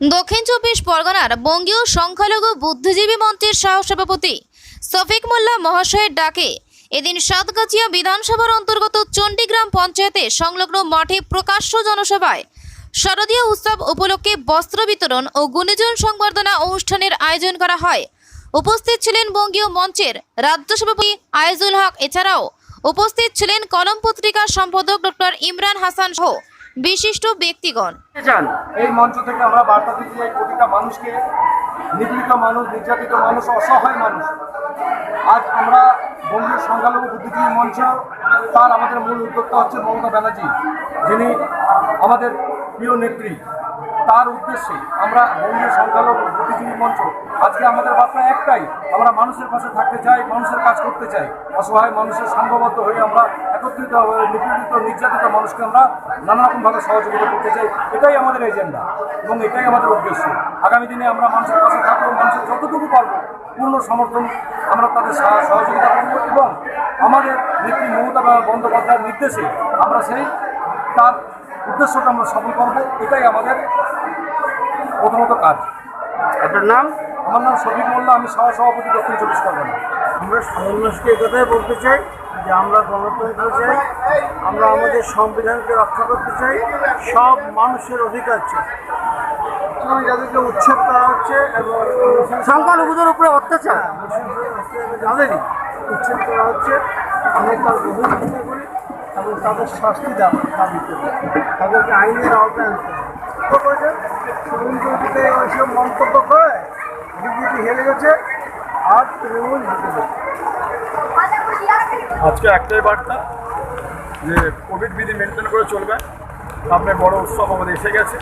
দক্ষিণ চব্বিশ পরগনার বঙ্গীয় সংখ্যালঘু বুদ্ধিজীবী মঞ্চের সহসভাপতি সফিক মোল্লা মহাশয়ের ডাকে এদিন সাতগাছিয়া বিধানসভার অন্তর্গত চণ্ডীগ্রাম পঞ্চায়েতে সংলগ্ন মাঠে প্রকাশ্য জনসভায় শারদীয় উৎসব উপলক্ষে বস্ত্র বিতরণ ও গুণীজন সংবর্ধনা অনুষ্ঠানের আয়োজন করা হয়। উপস্থিত ছিলেন বঙ্গীয় মঞ্চের রাজ্য সভাপতি আয়েজুল হক, এছাড়াও উপস্থিত ছিলেন কলম পত্রিকার সম্পাদক ডক্টর ইমরান হাসান সহ বিশিষ্ট ব্যক্তিগণ। এই মঞ্চ থেকে আমরা বার্তা দিতে চাই প্রতিটা মানুষকে, নিপীড়িত মানুষ, নির্যাতিত মানুষ, অসহায় মানুষ। আজ আমরা বন্ধু সংখ্যালঘু বুদ্ধিজীবী মঞ্চ, তার আমাদের মূল উদ্যোক্তা হচ্ছে মমতা ব্যানার্জি, যিনি আমাদের প্রিয় নেত্রী। তার উদ্দেশ্যে আমরা বঙ্গীয় সংখ্যালঘু বুদ্ধিজীবী মঞ্চ, আজকে আমাদের বার্তা একটাই, আমরা মানুষের পাশে থাকতে চাই, মানুষের কাজ করতে চাই। অসহায় মানুষের সংঘবদ্ধ হয়ে আমরা একত্রিত নিপীড়িত, নির্যাতিত মানুষকে আমরা নানা রকমভাবে সহযোগিতা করতে চাই। এটাই আমাদের এজেন্ডা এবং এটাই আমাদের উদ্দেশ্য। আগামী দিনে আমরা মানুষের পাশে থাকব, মানুষের যতটুকু পারব, পূর্ণ সমর্থন আমরা তাদের সহ- সহযোগিতা করব এবং আমাদের নেত্রী মমতা বন্দ্যোপাধ্যায়ের নির্দেশে আমরা সেই, তার উদ্দেশ্যটা আমরা সফল করব। এটাই আমাদের প্রথমত কাজ। আপনার নাম? আমার নাম শফিক মোল্লা আমি সহ সভাপতি দক্ষিণ চব্বিশ পরগনা। আমরা মানুষকে একথাই বলতে চাই যে আমরা গণতন্ত্র চাই আমরা আমাদের সংবিধানকে রক্ষা করতে চাই সব মানুষের অধিকার চাই। যাদেরকে উচ্ছেদ করা হচ্ছে এবং সংখ্যালঘুদের উপরে অত্যাচার? যাদেরই উচ্ছেদ করা হচ্ছে আমরা তার প্রতিযোগিতা করি এবং তাদের শাস্তি দেওয়া দাবি করি তাদেরকে আইনের আওতায় আনতে হবে। মন্তব্য করে, বিজেপি হেরে গেছে, আর তৃণমূল আজকে একটাই বার্তা, যে কোভিড বিধি মেনটেন করে চলবে। সামনে বড় উৎসব আমাদের এসে গেছে।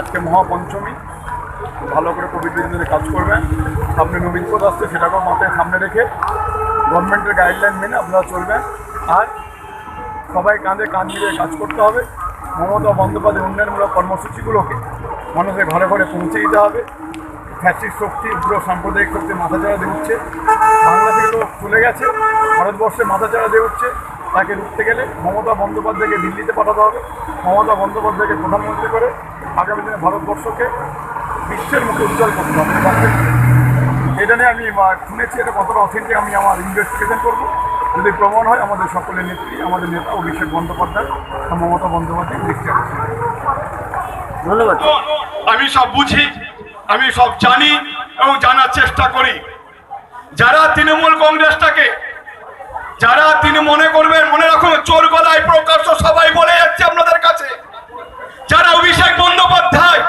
আজকে মহাপঞ্চমী, ভালো করে কোভিড বিধি মেনে কাজ করবেন সামনে নবীন পদ আসছে, সেটাকেও মাথায় সামনে রেখে গভর্নমেন্টের গাইডলাইন মেনে আপনারা চলবেন। আর সবাই কাঁধে কাঁধ মিলিয়ে কাজ করতে হবে। মমতা বন্দ্যোপাধ্যায় উন্নয়নমূলক কর্মসূচিগুলোকে মানুষের ঘরে ঘরে পৌঁছে দিতে হবে। ফ্যাসিস্ট শক্তি, উগ্র সাম্প্রদায়িক শক্তি মাথাচাড়া দিয়ে উঠছে। বাংলা থেকে তো চলে গেছে, ভারতবর্ষে মাথা মাথাচাড়া দিয়ে উঠছে। তাকে রুখতে গেলে মমতা বন্দ্যোপাধ্যায়কে দিল্লিতে পাঠাতে হবে। মমতা বন্দ্যোপাধ্যায়কে প্রধানমন্ত্রী করে আগামী দিনে ভারতবর্ষকে বিশ্বের মুখে উজ্জ্বল করতে হবে। এটা নিয়ে আমি শুনেছি এটা কতটা অথেন্টিক আমি আমার ইনভেস্টিগেশন করব। যদি প্রমাণ হয় আমাদের সকলের নেত্রী আমাদের নেতা অভিষেক বন্দ্যোপাধ্যায় মমতা বন্দ্যোপাধ্যায় দেখতে আসছে ধন্যবাদ। আমি সব বুঝি আমি সব জানি এবং জানার চেষ্টা করি। যারা তৃণমূল কংগ্রেসটাকে যারা তিনি মনে করবেন মনে রাখুন চোর গলায় প্রকাশ্য সবাই বলে যাচ্ছে আপনাদের কাছে যারা অভিষেক বন্দ্যোপাধ্যায়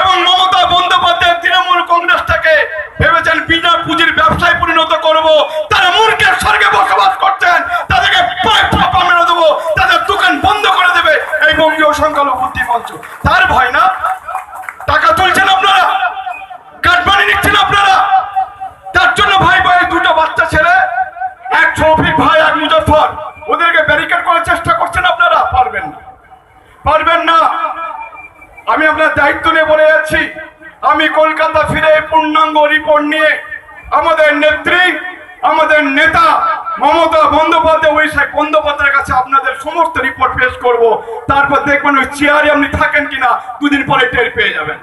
এবং মমতা বন্দ্যোপাধ্যায় তৃণমূল কংগ্রেসটাকে ভেবেছেন বিনা পুঁজির ব্যবসায় পরিণত করব তারা মূর্খের স্বর্গে বসবাস করছেন তাদেরকে পায়ে চাপা মেরে দেবো তাদের দোকান বন্ধ করে দেবে এই বঙ্গীয় সংখ্যালঘু বুদ্ধি মঞ্চ তার ভয় না টাকা তুলছেন আপনারা কাটমানি নিচ্ছেন আপনারা তার জন্য ভাই ভাই দুটো বাচ্চা ছেলে এক শফিক ভাই এক মুজফর ওদেরকে ব্যারিকেড করার চেষ্টা করছেন আপনারা পারবেন না পারবেন না আমি আপনার দায়িত্ব নিয়ে বলে যাচ্ছি, আমি কলকাতা ফিরে পূর্ণাঙ্গ রিপোর্ট নিয়ে আমাদের নেত্রী, আমাদের নেতা মমতা বন্দ্যোপাধ্যায় ওই সাহেব বন্দ্যোপাধ্যায়ের কাছে আপনাদের সমস্ত রিপোর্ট পেশ করব। তারপর দেখবেন ওই চেয়ারে আপনি থাকেন কিনা, দুদিন পরে টের পেয়ে যাবেন।